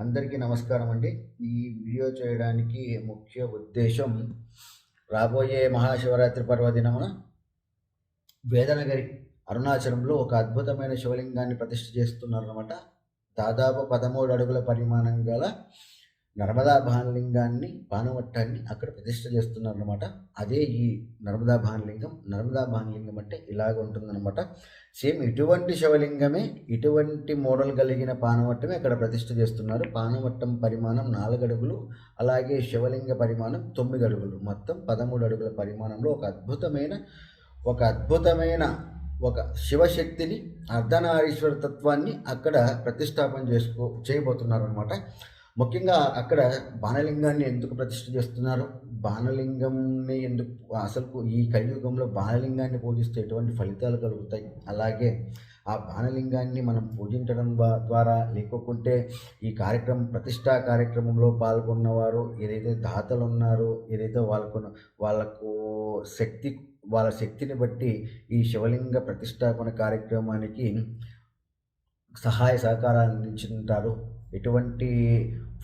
అందరికీ నమస్కారం అండి. ఈ వీడియో చేయడానికి ముఖ్య ఉద్దేశం రాబోయే మహాశివరాత్రి పర్వదినమున వేదనగిరి అరుణాచలంలో ఒక అద్భుతమైన శివలింగాన్ని ప్రతిష్ఠ చేస్తున్నారనమాట దాదాపు పదమూడు అడుగుల పరిమాణం గల నర్మదా భానలింగాన్ని భానుమట్టాన్ని అక్కడ ప్రతిష్ట చేస్తున్నారనమాట అదే ఈ నర్మదా భానలింగం. నర్మదా భానలింగం అంటే ఇలాగ ఉంటుందన్నమాట సేమ్ ఇటువంటి శివలింగమే ఇటువంటి మోడల్ కలిగిన పానవట్టమే అక్కడ ప్రతిష్ఠ చేస్తున్నారు. పానవట్టం పరిమాణం నాలుగు అడుగులు అలాగే శివలింగ పరిమాణం తొమ్మిది అడుగులు. మొత్తం పదమూడు అడుగుల పరిమాణంలో ఒక అద్భుతమైన ఒక అద్భుతమైన ఒక శివశక్తిని అర్ధనారీశ్వర తత్వాన్ని అక్కడ ప్రతిష్టాపన చేసుకో చేయబోతున్నారు అనమాట ముఖ్యంగా అక్కడ బాణలింగాన్ని ఎందుకు ప్రతిష్ఠ చేస్తున్నారు? బాణలింగంని ఎందుకు అసలు ఈ కలియుగంలో బాణలింగాన్ని పూజిస్తే ఎటువంటి ఫలితాలు కలుగుతాయి? అలాగే ఆ బాణలింగాన్ని మనం పూజించడం ద్వారా లేకుంటే ఈ కార్యక్రమం ప్రతిష్టా కార్యక్రమంలో పాల్గొన్నవారు ఏదైతే దాతలు ఉన్నారో ఏదైతే వాళ్ళకు వాళ్ళకు శక్తి వాళ్ళ శక్తిని బట్టి ఈ శివలింగ ప్రతిష్టాపన కార్యక్రమానికి సహాయ సహకారాలు అందించుంటారు. ఎటువంటి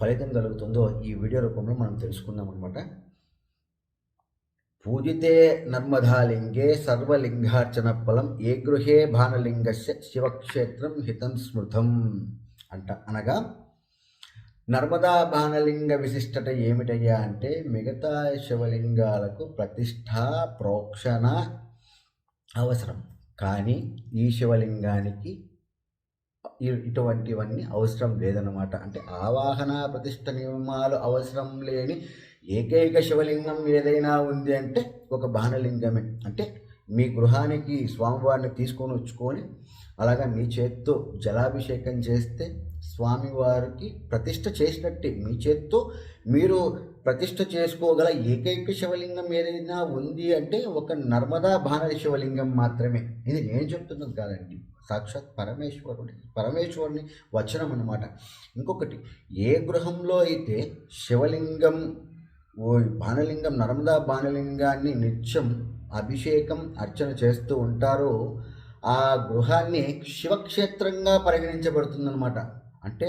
ఫలితం కలుగుతుందో ఈ వీడియో రూపంలో మనం తెలుసుకుందాం అనమాట పూజితే నర్మదాలింగే సర్వలింగార్చన ఫలం ఏ గృహే భానలింగస్య శివక్షేత్రం హితం స్మృతం అంట. అనగా నర్మదా బాణలింగ విశిష్టత ఏమిటయ్యా అంటే మిగతా శివలింగాలకు ప్రతిష్ట ప్రోక్షణ అవసరం. కానీ ఈ శివలింగానికి ఇటువంటివన్నీ అవసరం లేదనమాట అంటే ఆవాహన ప్రతిష్ట నియమాలు అవసరం లేని ఏకైక శివలింగం ఏదైనా ఉంది అంటే ఒక బాణలింగమే. అంటే మీ గృహానికి స్వామివారిని తీసుకొని వచ్చుకొని అలాగా మీ చేత్తో జలాభిషేకం చేస్తే స్వామివారికి ప్రతిష్ట చేసినట్టే. మీ చేత్తో మీరు ప్రతిష్ట చేసుకోగల ఏకైక శివలింగం ఏదైనా ఉంది అంటే ఒక నర్మదా బాణ శివలింగం మాత్రమే. ఇది నేను చెప్తున్నది కాదండి. సాక్షాత్ పరమేశ్వరుడి పరమేశ్వరుని వచనం అన్నమాట. ఇంకొకటి ఏ గృహంలో అయితే శివలింగం ఓ బాణలింగం నర్మదా బాణలింగాన్ని నిత్యం అభిషేకం అర్చన చేస్తూ ఉంటారో ఆ గృహాన్ని శివక్షేత్రంగా పరిగణించబడుతుందన్నమాట. అంటే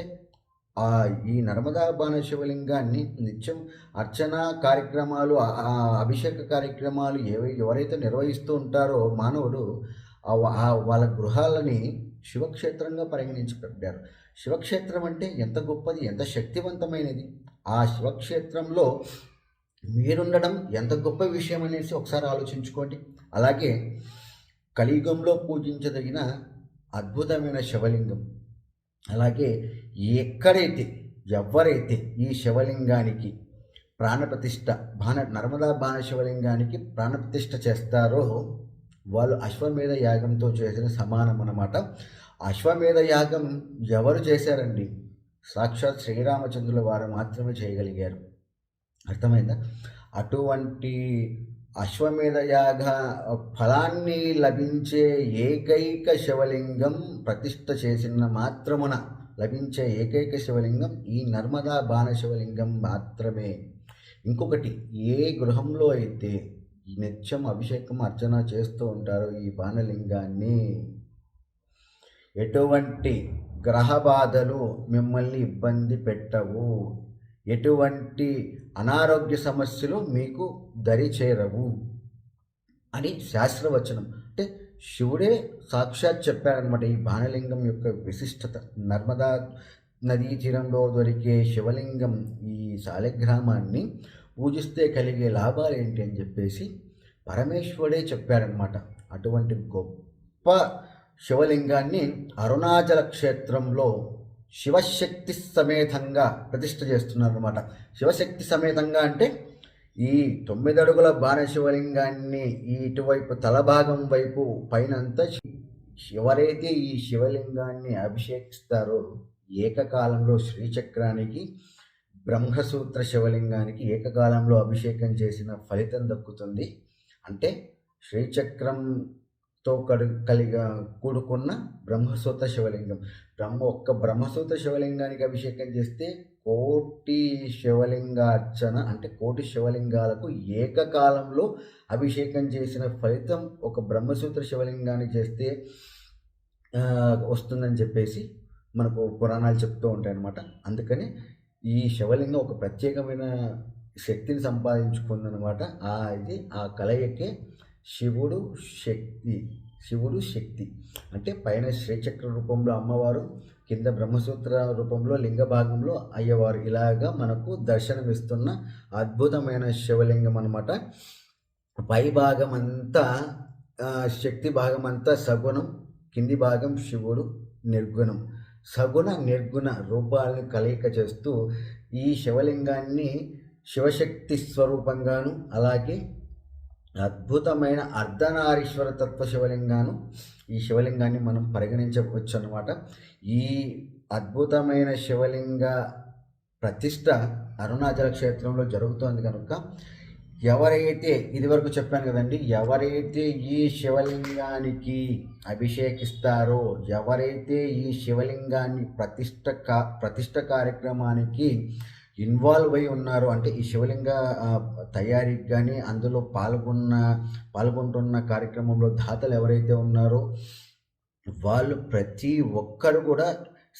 ఆ ఈ నర్మదా బాణ శివలింగాన్ని నిత్యం అర్చన కార్యక్రమాలు ఆ అభిషేక కార్యక్రమాలు ఏవై ఎవరైతే నిర్వహిస్తూ ఉంటారో మానవుడు వాళ్ళ గృహాలని శివక్షేత్రంగా పరిగణించబడ్డారు. శివక్షేత్రం అంటే ఎంత గొప్పది ఎంత శక్తివంతమైనది? ఆ శివక్షేత్రంలో మీరుండడం ఎంత గొప్ప విషయం అనేసి ఒకసారి ఆలోచించుకోండి. అలాగే కలియుగంలో పూజించదగిన అద్భుతమైన శివలింగం. అలాగే ఎక్కడైతే ఎవరైతే ఈ శివలింగానికి ప్రాణప్రతిష్ఠ బాణ నర్మదా బాణ శివలింగానికి ప్రాణప్రతిష్ఠ చేస్తారో వాళ్ళు అశ్వమేధ యాగంతో చేసిన సమానం అన్నమాట. అశ్వమేధ యాగం ఎవరు చేశారండి? సాక్షాత్ శ్రీరామచంద్రుల వారు మాత్రమే చేయగలిగారు. అర్థమైందా? అటువంటి అశ్వమేధ యాగ ఫలాన్ని లభించే ఏకైక శివలింగం ప్రతిష్ట చేసిన మాత్రమున లభించే ఏకైక శివలింగం ఈ నర్మదా బాణ శివలింగం మాత్రమే. ఇంకొకటి ఏ గృహంలో అయితే ఈ నిత్యం అభిషేకం అర్చన చేస్తూ ఉంటారో ఈ బాణలింగాన్ని ఎటువంటి గ్రహ బాధలు మిమ్మల్ని ఇబ్బంది పెట్టవు. ఎటువంటి అనారోగ్య సమస్యలు మీకు దరి చేరవు అని శాస్త్రవచనం. అంటే శివుడే సాక్షాత్ చెప్పాడనమాట ఈ బాణలింగం యొక్క విశిష్టత. నర్మదా నదీ తీరంలో దొరికే శివలింగం ఈ శాలిగ్రామాన్ని పూజిస్తే కలిగే లాభాలు ఏంటి అని చెప్పేసి పరమేశ్వరుడే చెప్పాడనమాట అటువంటి గొప్ప శివలింగాన్ని అరుణాచల క్షేత్రంలో శివశక్తి సమేతంగా ప్రతిష్ఠ చేస్తున్నారన్నమాట. శివశక్తి సమేతంగా అంటే ఈ తొమ్మిది అడుగుల బాణ శివలింగాన్ని ఈ ఇటువైపు తలభాగం వైపు పైనంతా ఎవరైతే ఈ శివలింగాన్ని అభిషేకిస్తారో ఏకకాలంలో శ్రీచక్రానికి బ్రహ్మసూత్ర శివలింగానికి ఏకకాలంలో అభిషేకం చేసిన ఫలితం దక్కుతుంది. అంటే శ్రీచక్రం తో కడు కలిగా కూడుకున్న బ్రహ్మసూత్ర శివలింగం. బ్రహ్మ ఒక్క బ్రహ్మసూత్ర శివలింగానికి అభిషేకం చేస్తే కోటి శివలింగార్చన అంటే కోటి శివలింగాలకు ఏకకాలంలో అభిషేకం చేసిన ఫలితం ఒక బ్రహ్మసూత్ర శివలింగానికి చేస్తే వస్తుందని చెప్పేసి మనకు పురాణాలు చెప్తూ ఉంటాయి అందుకని ఈ శివలింగం ఒక ప్రత్యేకమైన శక్తిని సంపాదించుకుందనమాట ఆ ఇది ఆ కలయికే శివుడు శక్తి శివుడు శక్తి. అంటే పైన శ్రీచక్ర రూపంలో అమ్మవారు కింద బ్రహ్మసూత్ర రూపంలో లింగ భాగంలో అయ్యవారు. ఇలాగా మనకు దర్శనమిస్తున్న అద్భుతమైన శివలింగం అనమాట పై భాగం అంతా శక్తి భాగం అంతా సగుణం కింది భాగం శివుడు నిర్గుణం. సగుణ నిర్గుణ రూపాలను కలయిక చేస్తూ ఈ శివలింగాన్ని శివశక్తి స్వరూపంగాను అలాగే అద్భుతమైన అర్ధనారీశ్వర తత్వ శివలింగాను ఈ శివలింగాన్ని మనం పరిగణించవచ్చు అనమాట ఈ అద్భుతమైన శివలింగ ప్రతిష్ట అరుణాచల క్షేత్రంలో జరుగుతోంది కనుక ఎవరైతే ఇదివరకు చెప్పాను కదండి ఎవరైతే ఈ శివలింగానికి అభిషేకిస్తారో ఎవరైతే ఈ శివలింగాన్ని ప్రతిష్ట కా ప్రతిష్ట కార్యక్రమానికి ఇన్వాల్వ్ అయి ఉన్నారు. అంటే ఈ శివలింగ తయారీకి కానీ అందులో పాల్గొన్న పాల్గొంటున్న కార్యక్రమంలో దాతలు ఎవరైతే ఉన్నారో వాళ్ళు ప్రతి ఒక్కరు కూడా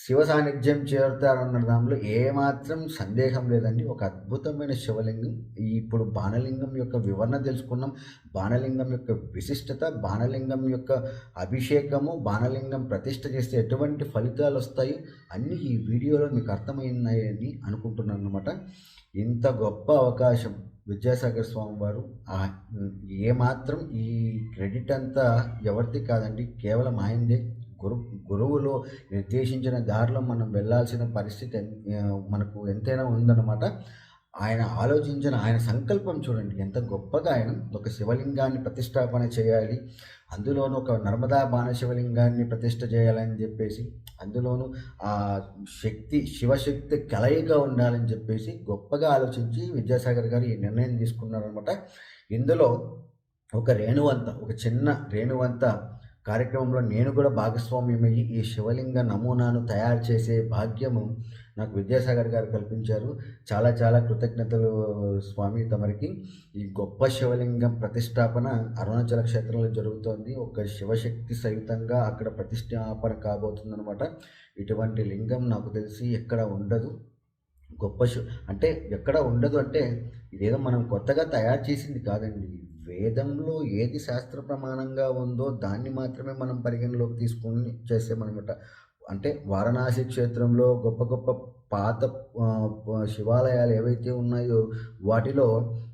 శివ సాన్నిధ్యం చేరుతారన్న దానిలో ఏమాత్రం సందేహం లేదండి. ఒక అద్భుతమైన శివలింగం. ఇప్పుడు బాణలింగం యొక్క వివరణ తెలుసుకున్నాం. బాణలింగం యొక్క విశిష్టత బాణలింగం యొక్క అభిషేకము బాణలింగం ప్రతిష్ట చేస్తే ఎటువంటి ఫలితాలు వస్తాయి? అన్నీ ఈ వీడియోలో మీకు అర్థమైనాయని అనుకుంటున్నాను అనమాట ఇంత గొప్ప అవకాశం విద్యాసాగర్ స్వామి వారు. ఏమాత్రం ఈ క్రెడిట్ అంతా ఎవరిది కాదండి కేవలం ఆయనదే. గురు గురువులు నిర్దేశించిన దారిలో మనం వెళ్ళాల్సిన పరిస్థితి మనకు ఎంతైనా ఉందన్నమాట. ఆయన ఆలోచించిన ఆయన సంకల్పం చూడండి ఎంత గొప్పగా ఆయన ఒక శివలింగాన్ని ప్రతిష్టాపన చేయాలి అందులోనూ ఒక నర్మదా బాణ శివలింగాన్ని ప్రతిష్ట చేయాలని చెప్పేసి అందులోనూ ఆ శక్తి శివశక్తి కలయిగా ఉండాలని చెప్పేసి గొప్పగా ఆలోచించి విద్యాసాగర్ గారు ఈ నిర్ణయం తీసుకున్నారనమాట ఇందులో ఒక రేణువంత ఒక చిన్న రేణువంత కార్యక్రమంలో నేను కూడా భాగస్వామ్యమయ్యి ఈ శివలింగ నమూనాను తయారు చేసే భాగ్యము నాకు విద్యాసాగర్ గారు కల్పించారు. చాలా చాలా కృతజ్ఞతలు స్వామి తమరికి. ఈ గొప్ప శివలింగం ప్రతిష్టాపన అరుణాచల క్షేత్రంలో జరుగుతోంది. ఒక శివశక్తి సహితంగా అక్కడ ప్రతిష్టాపన కాబోతుందనమాట ఇటువంటి లింగం నాకు తెలిసి ఎక్కడ ఉండదు. గొప్ప అంటే ఎక్కడ ఉండదు అంటే ఇదేదో మనం కొత్తగా తయారు చేసింది కాదండి. వేదంలో ఏది శాస్త్ర ప్రమాణంగా ఉందో దాన్ని మాత్రమే మనం పరిగణలోకి తీసుకుని చేసేమనమాట అంటే వారణాసి క్షేత్రంలో గొప్ప గొప్ప పాత శివాలయాలు ఏవైతే ఉన్నాయో వాటిలో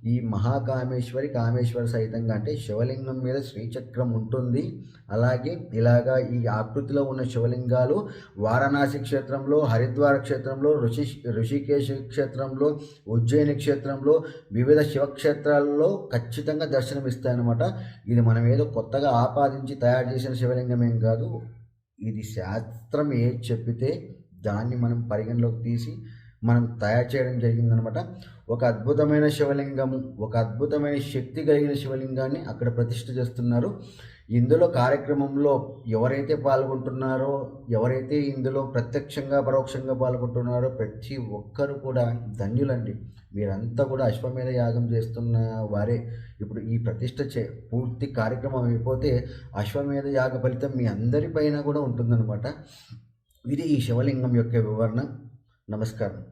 ఈ మహాకామేశ్వరి కామేశ్వరి సహితంగా అంటే శివలింగం మీద శ్రీచక్రం ఉంటుంది. అలాగే ఇలాగా ఈ ఆకృతిలో ఉన్న శివలింగాలు వారణాసి క్షేత్రంలో హరిద్వార క్షేత్రంలో ఋషి ఋషికేశ క్షేత్రంలో ఉజ్జయిని క్షేత్రంలో వివిధ శివక్షేత్రాల్లో ఖచ్చితంగా దర్శనమిస్తాయన్నమాట. ఇది మనం ఏదో కొత్తగా ఆపాదించి తయారు చేసిన శివలింగం ఏం కాదు. ఇది శాస్త్రం ఏది చెప్పితే దాన్ని మనం పరిగణలోకి తీసి మనం తయారు చేయడం జరిగిందనమాట. ఒక అద్భుతమైన శివలింగము ఒక అద్భుతమైన శక్తి కలిగిన శివలింగాన్ని అక్కడ ప్రతిష్ఠ చేస్తున్నారు. ఇందులో కార్యక్రమంలో ఎవరైతే పాల్గొంటున్నారో ఎవరైతే ఇందులో ప్రత్యక్షంగా పరోక్షంగా పాల్గొంటున్నారో ప్రతి ఒక్కరు కూడా ధన్యులండి. మీరంతా కూడా అశ్వమేధ యాగం చేస్తున్న వారే. ఇప్పుడు ఈ ప్రతిష్ట చే పూర్తి కార్యక్రమం అయిపోతే అశ్వమేధ యాగ ఫలితం మీ అందరిపైన కూడా ఉంటుందన్నమాట. ఇది ఈ శివలింగం యొక్క వివరణ. నమస్కారం.